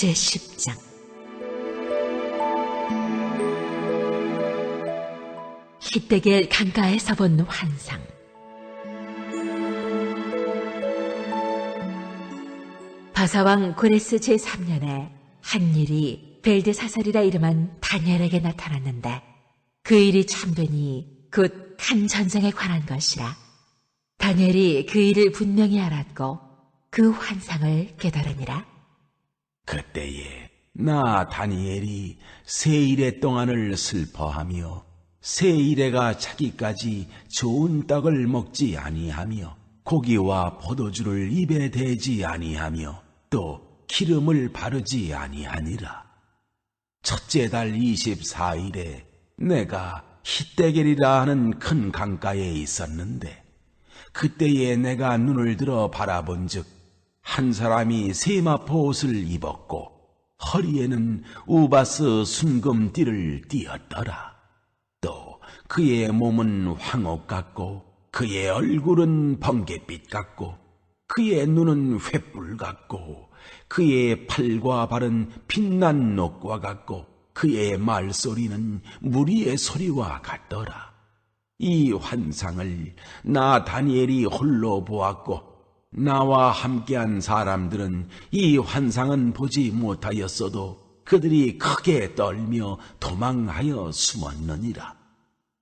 제10장. 히데겔 강가에서 본 환상. 바사왕 고레스 제3년에 한 일이 벨드사살이라 이름한 다니엘에게 나타났는데 그 일이 참되니 곧큰 전쟁에 관한 것이라 다니엘이 그 일을 분명히 알았고 그 환상을 깨달으니라 그때에 나 다니엘이 세 일의 동안을 슬퍼하며 세 일해가 차기까지 좋은 떡을 먹지 아니하며 고기와 포도주를 입에 대지 아니하며 또 기름을 바르지 아니하니라. 첫째 달 24일에 내가 히데겔이라 하는 큰 강가에 있었는데 그때에 내가 눈을 들어 바라본즉 한 사람이 세마포 옷을 입었고 허리에는 우바스 순금띠를 띠었더라. 또 그의 몸은 황옥 같고 그의 얼굴은 번갯빛 같고 그의 눈은 횃불 같고 그의 팔과 발은 빛난 녹과 같고 그의 말소리는 무리의 소리와 같더라. 이 환상을 나 다니엘이 홀로 보았고 나와 함께한 사람들은 이 환상은 보지 못하였어도 그들이 크게 떨며 도망하여 숨었느니라.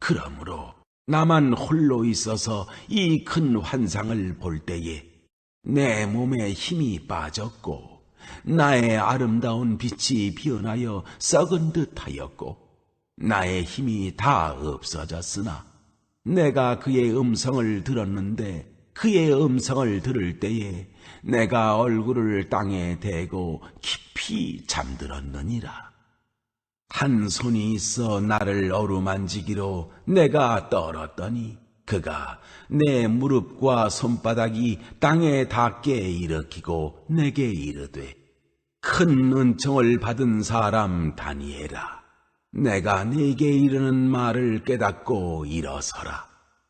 그러므로 나만 홀로 있어서 이 큰 환상을 볼 때에 내 몸에 힘이 빠졌고 나의 아름다운 빛이 변하여 썩은 듯하였고 나의 힘이 다 없어졌으나 내가 그의 음성을 들었는데 그의 음성을 들을 때에 내가 얼굴을 땅에 대고 깊이 잠들었느니라. 한 손이 있어 나를 어루만지기로 내가 떨었더니 그가 내 무릎과 손바닥이 땅에 닿게 일으키고 내게 이르되 큰 은총을 받은 사람 다니엘아 내가 네게 이르는 말을 깨닫고 일어서라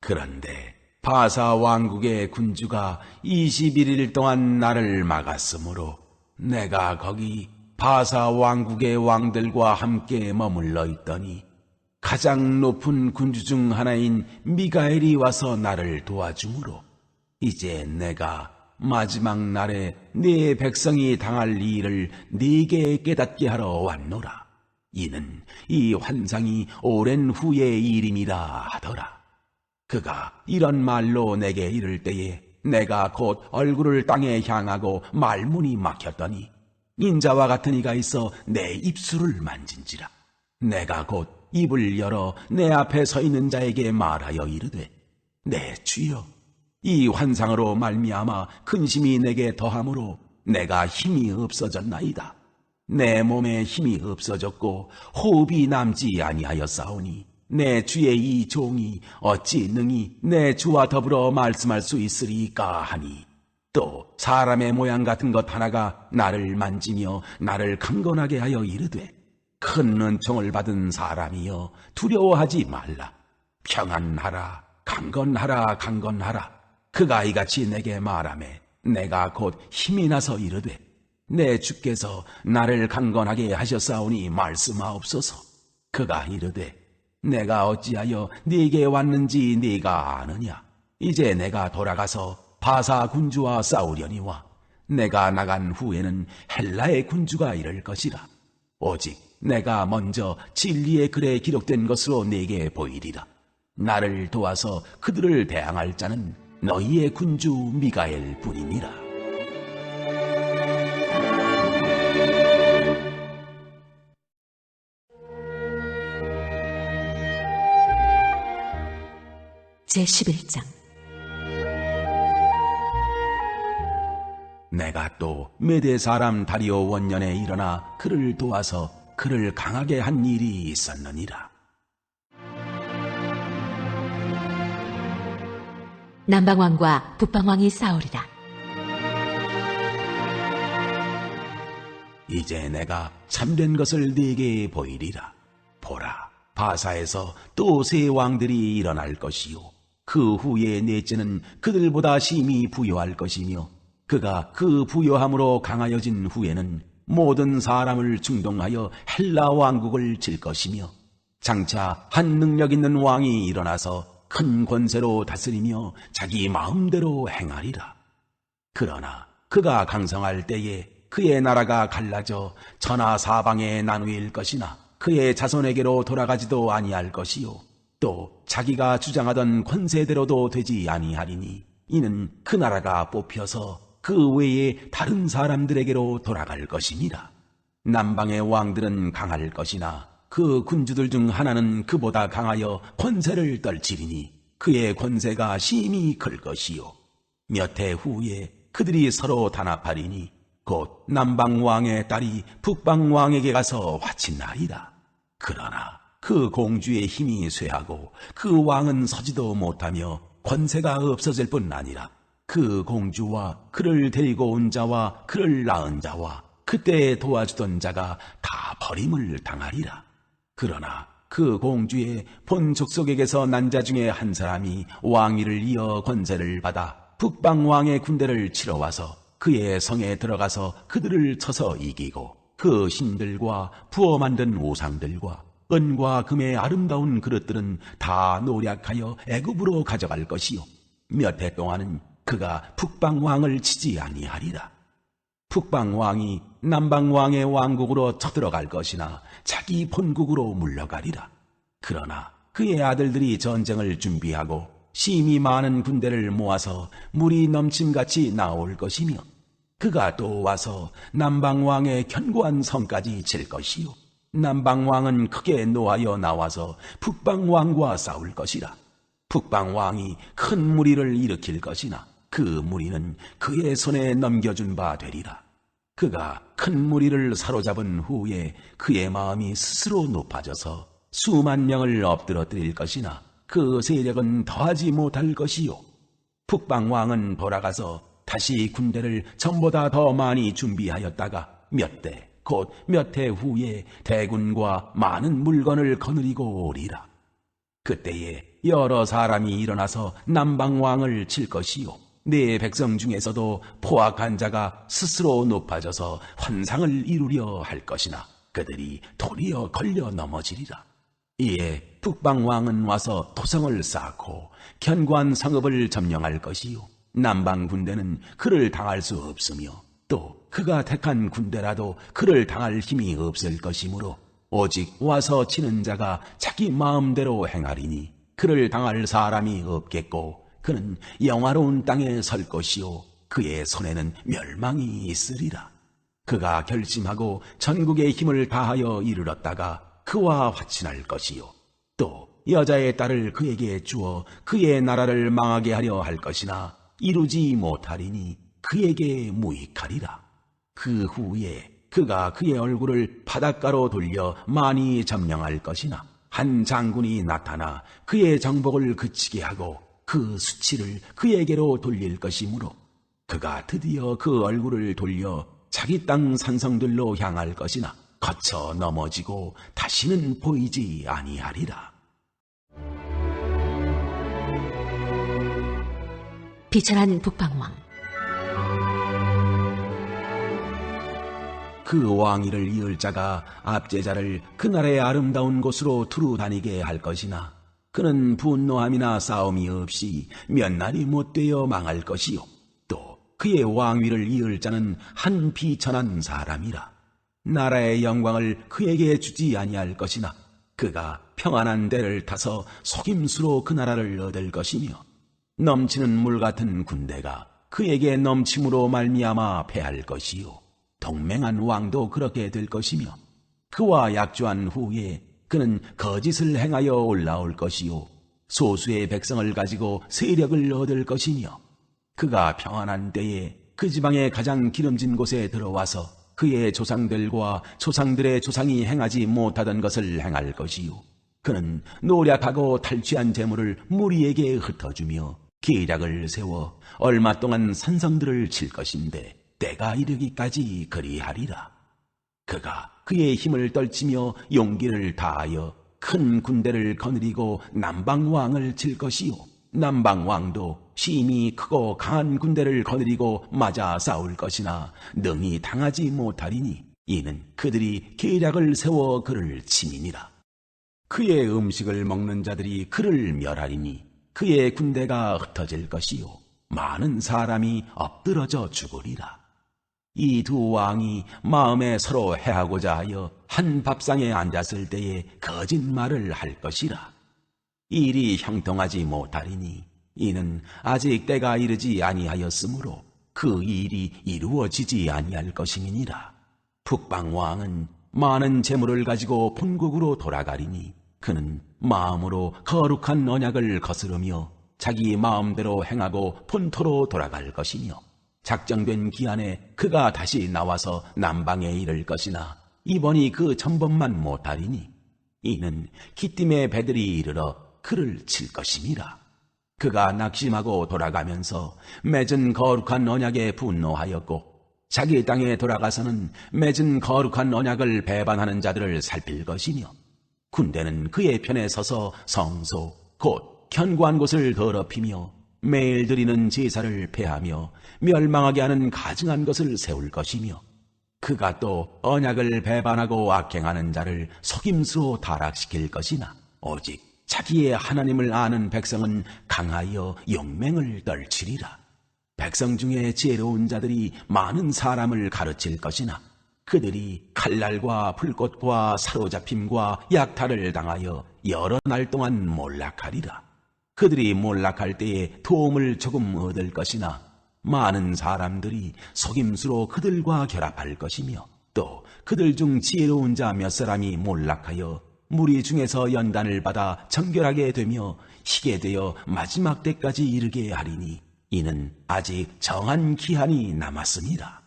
그런데 바사 왕국의 군주가 21일 동안 나를 막았으므로 내가 거기 바사 왕국의 왕들과 함께 머물러 있더니 가장 높은 군주 중 하나인 미가엘이 와서 나를 도와주므로 이제 내가 마지막 날에 네 백성이 당할 일을 네게 깨닫게 하러 왔노라. 이는 이 환상이 오랜 후의 일임이라 하더라. 그가 이런 말로 내게 이를 때에 내가 곧 얼굴을 땅에 향하고 말문이 막혔더니 인자와 같은 이가 있어 내 입술을 만진지라. 내가 곧 입을 열어 내 앞에 서 있는 자에게 말하여 이르되 내 주여 이 환상으로 말미암아 근심이 내게 더함으로 내가 힘이 없어졌나이다. 내 몸에 힘이 없어졌고 호흡이 남지 아니하였사오니 내 주의 이 종이 어찌 능히 내 주와 더불어 말씀할 수 있으리까 하니? 또 사람의 모양 같은 것 하나가 나를 만지며 나를 강건하게 하여 이르되 큰 은총을 받은 사람이여 두려워하지 말라. 평안하라 강건하라 강건하라. 그가 이같이 내게 말하매 내가 곧 힘이 나서 이르되 내 주께서 나를 강건하게 하셨사오니 말씀하옵소서. 그가 이르되 내가 어찌하여 네게 왔는지 네가 아느냐? 이제 내가 돌아가서 바사 군주와 싸우려니와 내가 나간 후에는 헬라의 군주가 이를 것이라. 오직 내가 먼저 진리의 글에 기록된 것으로 네게 보이리라. 나를 도와서 그들을 대항할 자는 너희의 군주 미가엘 뿐이니라 제11장 내가 또 메대 사람 다리오 원년에 일어나 그를 도와서 그를 강하게 한 일이 있었느니라. 남방왕과 북방왕이 싸우리라. 이제 내가 참된 것을 네게 보이리라. 보라, 바사에서 또 세 왕들이 일어날 것이요. 그 후에 넷째는 그들보다 심히 부여할 것이며, 그가 그 부여함으로 강하여진 후에는 모든 사람을 충동하여 헬라 왕국을 질 것이며, 장차 한 능력 있는 왕이 일어나서 큰 권세로 다스리며 자기 마음대로 행하리라. 그러나 그가 강성할 때에 그의 나라가 갈라져 천하 사방에 나누일 것이나 그의 자손에게로 돌아가지도 아니할 것이요 또 자기가 주장하던 권세대로도 되지 아니하리니 이는 그 나라가 뽑혀서 그 외에 다른 사람들에게로 돌아갈 것이니라 남방의 왕들은 강할 것이나 그 군주들 중 하나는 그보다 강하여 권세를 떨치리니 그의 권세가 심히 클 것이요 몇 해 후에 그들이 서로 단합하리니 곧 남방 왕의 딸이 북방 왕에게 가서 화친나리라. 그러나 그 공주의 힘이 쇠하고 그 왕은 서지도 못하며 권세가 없어질 뿐 아니라 그 공주와 그를 데리고 온 자와 그를 낳은 자와 그때 도와주던 자가 다 버림을 당하리라. 그러나 그 공주의 본 족속에게서 난 자 중에 한 사람이 왕위를 이어 권세를 받아 북방 왕의 군대를 치러 와서 그의 성에 들어가서 그들을 쳐서 이기고 그 신들과 부어 만든 우상들과 은과 금의 아름다운 그릇들은 다 노략하여 애굽으로 가져갈 것이요 몇 해 동안은 그가 북방 왕을 치지 아니하리라. 북방 왕이 남방 왕의 왕국으로 쳐들어갈 것이나 자기 본국으로 물러가리라. 그러나 그의 아들들이 전쟁을 준비하고 심히 많은 군대를 모아서 물이 넘침같이 나올 것이며 그가 또 와서 남방 왕의 견고한 성까지 칠 것이요. 남방 왕은 크게 노하여 나와서 북방 왕과 싸울 것이라. 북방 왕이 큰 무리를 일으킬 것이나 그 무리는 그의 손에 넘겨준 바 되리라. 그가 큰 무리를 사로잡은 후에 그의 마음이 스스로 높아져서 수만 명을 엎드러뜨릴 것이나 그 세력은 더하지 못할 것이요. 북방 왕은 돌아가서 다시 군대를 전보다 더 많이 준비하였다가 몇 대, 곧 몇 해 후에 대군과 많은 물건을 거느리고 오리라. 그때에 여러 사람이 일어나서 남방왕을 칠 것이요. 네 백성 중에서도 포악한 자가 스스로 높아져서 환상을 이루려 할 것이나 그들이 도리어 걸려 넘어지리라. 이에 북방왕은 와서 토성을 쌓고 견고한 성읍을 점령할 것이요. 남방 군대는 그를 당할 수 없으며 또 그가 택한 군대라도 그를 당할 힘이 없을 것이므로 오직 와서 치는 자가 자기 마음대로 행하리니 그를 당할 사람이 없겠고 그는 영화로운 땅에 설 것이요 그의 손에는 멸망이 있으리라. 그가 결심하고 전국의 힘을 다하여 이르렀다가 그와 화친할 것이요 또 여자의 딸을 그에게 주어 그의 나라를 망하게 하려 할 것이나 이루지 못하리니 그에게 무익하리라. 그 후에 그가 그의 얼굴을 바닷가로 돌려 많이 점령할 것이나 한 장군이 나타나 그의 정복을 그치게 하고 그 수치를 그에게로 돌릴 것이므로 그가 드디어 그 얼굴을 돌려 자기 땅 산성들로 향할 것이나 거쳐 넘어지고 다시는 보이지 아니하리라. 비천한 북방왕. 그 왕위를 이을 자가 압제자를 그 나라의 아름다운 곳으로 두루 다니게 할 것이나 그는 분노함이나 싸움이 없이 몇 날이 못되어 망할 것이요. 또 그의 왕위를 이을 자는 한 비천한 사람이라. 나라의 영광을 그에게 주지 아니할 것이나 그가 평안한 데를 타서 속임수로 그 나라를 얻을 것이며 넘치는 물 같은 군대가 그에게 넘침으로 말미암아 패할 것이요 동맹한 왕도 그렇게 될 것이며 그와 약조한 후에 그는 거짓을 행하여 올라올 것이요 소수의 백성을 가지고 세력을 얻을 것이며 그가 평안한 때에 그 지방의 가장 기름진 곳에 들어와서 그의 조상들과 조상들의 조상이 행하지 못하던 것을 행할 것이요. 그는 노력하고 탈취한 재물을 무리에게 흩어주며 계략을 세워 얼마 동안 산성들을 칠 것인데 때가 이르기까지 그리하리라. 그가 그의 힘을 떨치며 용기를 다하여 큰 군대를 거느리고 남방왕을 칠 것이요. 남방왕도 심히 크고 강한 군대를 거느리고 맞아 싸울 것이나 능히 당하지 못하리니 이는 그들이 계략을 세워 그를 치민이라. 그의 음식을 먹는 자들이 그를 멸하리니 그의 군대가 흩어질 것이요. 많은 사람이 엎드러져 죽으리라. 이 두 왕이 마음에 서로 해하고자 하여 한 밥상에 앉았을 때에 거짓말을 할 것이라. 일이 형통하지 못하리니 이는 아직 때가 이르지 아니하였으므로 그 일이 이루어지지 아니할 것임이니라. 북방 왕은 많은 재물을 가지고 본국으로 돌아가리니 그는 마음으로 거룩한 언약을 거스르며 자기 마음대로 행하고 본토로 돌아갈 것이며 작정된 기한에 그가 다시 나와서 남방에 이를 것이나 이번이 그 전번만 못하리니 이는 기띔의 배들이 이르러 그를 칠 것임이라. 그가 낙심하고 돌아가면서 맺은 거룩한 언약에 분노하였고 자기 땅에 돌아가서는 맺은 거룩한 언약을 배반하는 자들을 살필 것이며 군대는 그의 편에 서서 성소 곧 견고한 곳을 더럽히며 매일 드리는 제사를 폐하며 멸망하게 하는 가증한 것을 세울 것이며 그가 또 언약을 배반하고 악행하는 자를 속임수로 타락시킬 것이나 오직 자기의 하나님을 아는 백성은 강하여 용맹을 떨치리라. 백성 중에 지혜로운 자들이 많은 사람을 가르칠 것이나 그들이 칼날과 불꽃과 사로잡힘과 약탈을 당하여 여러 날 동안 몰락하리라. 그들이 몰락할 때에 도움을 조금 얻을 것이나 많은 사람들이 속임수로 그들과 결합할 것이며 또 그들 중 지혜로운 자 몇 사람이 몰락하여 무리 중에서 연단을 받아 정결하게 되며 희게 되어 마지막 때까지 이르게 하리니 이는 아직 정한 기한이 남았습니다.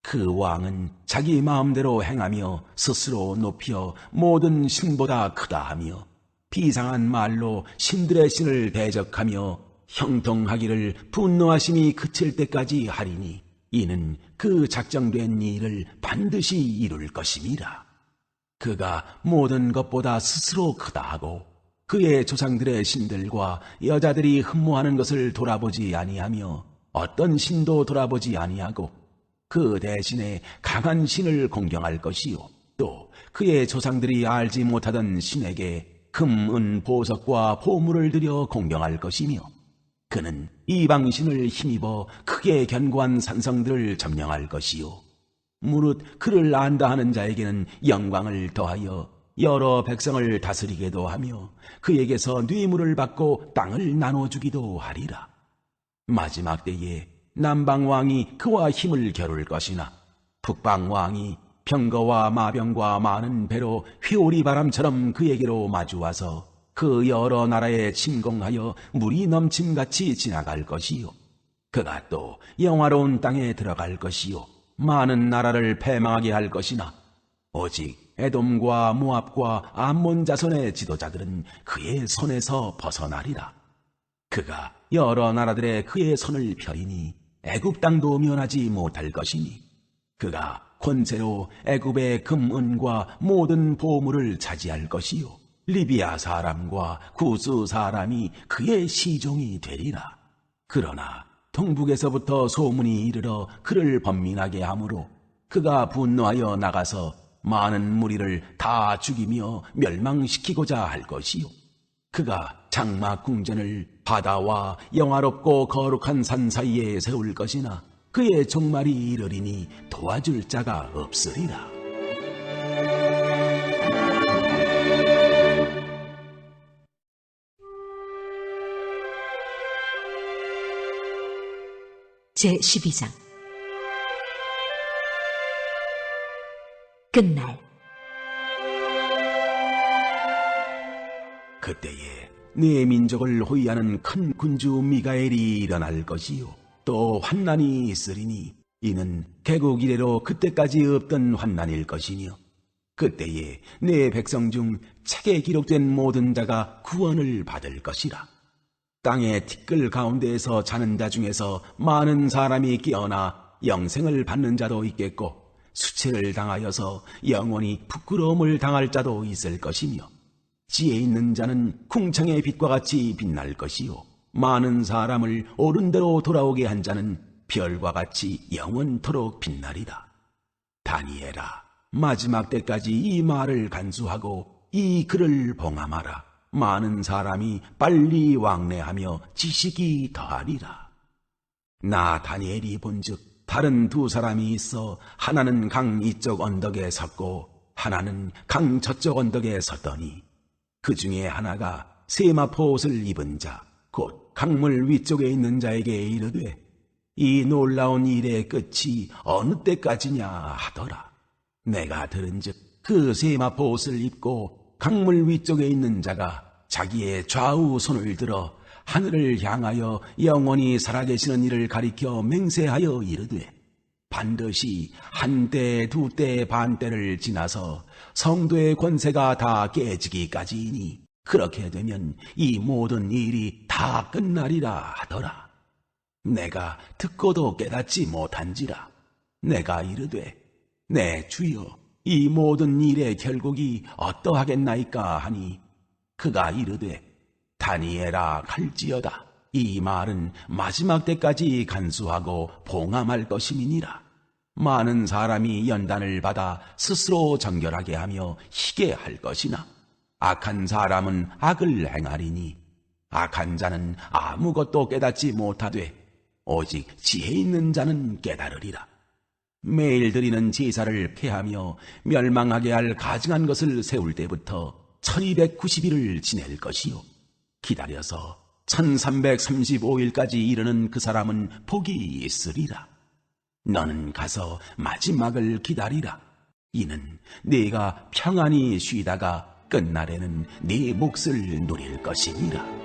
그 왕은 자기 마음대로 행하며 스스로 높여 모든 신보다 크다 하며 비상한 말로 신들의 신을 대적하며 형통하기를 분노하심이 그칠 때까지 하리니 이는 그 작정된 일을 반드시 이룰 것임이라. 그가 모든 것보다 스스로 크다 하고 그의 조상들의 신들과 여자들이 흠모하는 것을 돌아보지 아니하며 어떤 신도 돌아보지 아니하고 그 대신에 강한 신을 공경할 것이요 또 그의 조상들이 알지 못하던 신에게 금, 은, 보석과 보물을 들여 공경할 것이며 그는 이방신을 힘입어 크게 견고한 산성들을 점령할 것이요 무릇 그를 안다 하는 자에게는 영광을 더하여 여러 백성을 다스리게도 하며 그에게서 뇌물을 받고 땅을 나눠주기도 하리라. 마지막 때에 남방왕이 그와 힘을 겨룰 것이나 북방왕이 병거와 마병과 많은 배로 회오리 바람처럼 그에게로 마주와서 그 여러 나라에 침공하여 물이 넘침같이 지나갈 것이요. 그가 또 영화로운 땅에 들어갈 것이요. 많은 나라를 패망하게 할 것이나 오직 에돔과 모압과 암몬 자손의 지도자들은 그의 손에서 벗어나리라. 그가 여러 나라들의 그의 손을 펴리니 애굽 땅도 면하지 못할 것이니 그가 권세로 애굽의 금은과 모든 보물을 차지할 것이요 리비아 사람과 구스 사람이 그의 시종이 되리라. 그러나 동북에서부터 소문이 이르러 그를 번민하게 하므로 그가 분노하여 나가서 많은 무리를 다 죽이며 멸망시키고자 할 것이요. 그가 장막 궁전을 바다와 영화롭고 거룩한 산 사이에 세울 것이나 그의 종말이 이르리니 도와줄 자가 없으리라. 제 12장 끝날 그때에 내 민족을 호위하는 큰 군주 미가엘이 일어날 것이요. 또 환난이 있으리니 이는 개국 이래로 그때까지 없던 환난일 것이며 그때에 내 백성 중 책에 기록된 모든 자가 구원을 받을 것이라. 땅의 티끌 가운데에서 자는 자 중에서 많은 사람이 깨어나 영생을 받는 자도 있겠고 수치를 당하여서 영원히 부끄러움을 당할 자도 있을 것이며 지혜 있는 자는 궁창의 빛과 같이 빛날 것이요 많은 사람을 옳은 대로 돌아오게 한 자는 별과 같이 영원토록 빛나리라. 다니엘아, 마지막 때까지 이 말을 간수하고 이 글을 봉함하라. 많은 사람이 빨리 왕래하며 지식이 더하리라. 나 다니엘이 본즉 다른 두 사람이 있어 하나는 강 이쪽 언덕에 섰고 하나는 강 저쪽 언덕에 섰더니 그 중에 하나가 세마포 옷을 입은 자, 곧 강물 위쪽에 있는 자에게 이르되 이 놀라운 일의 끝이 어느 때까지냐 하더라. 내가 들은즉 그 세마포 옷을 입고 강물 위쪽에 있는 자가 자기의 좌우 손을 들어 하늘을 향하여 영원히 살아계시는 이를 가리켜 맹세하여 이르되 반드시 한 때 두 때 반 때를 지나서 성도의 권세가 다 깨지기까지이니 그렇게 되면 이 모든 일이 다 끝나리라 하더라. 내가 듣고도 깨닫지 못한지라. 내가 이르되 내 주여 이 모든 일의 결국이 어떠하겠나이까 하니 그가 이르되 다니엘아 갈지어다. 이 말은 마지막 때까지 간수하고 봉함할 것임이니라. 많은 사람이 연단을 받아 스스로 정결하게 하며 희게 할 것이나 악한 사람은 악을 행하리니 악한 자는 아무것도 깨닫지 못하되 오직 지혜 있는 자는 깨달으리라. 매일 드리는 제사를 폐하며 멸망하게 할 가증한 것을 세울 때부터 1290일을 지낼 것이요. 기다려서 1335일까지 이르는 그 사람은 복이 있으리라. 너는 가서 마지막을 기다리라. 이는 네가 평안히 쉬다가 끝날에는 네 몫을 누릴 것이니라.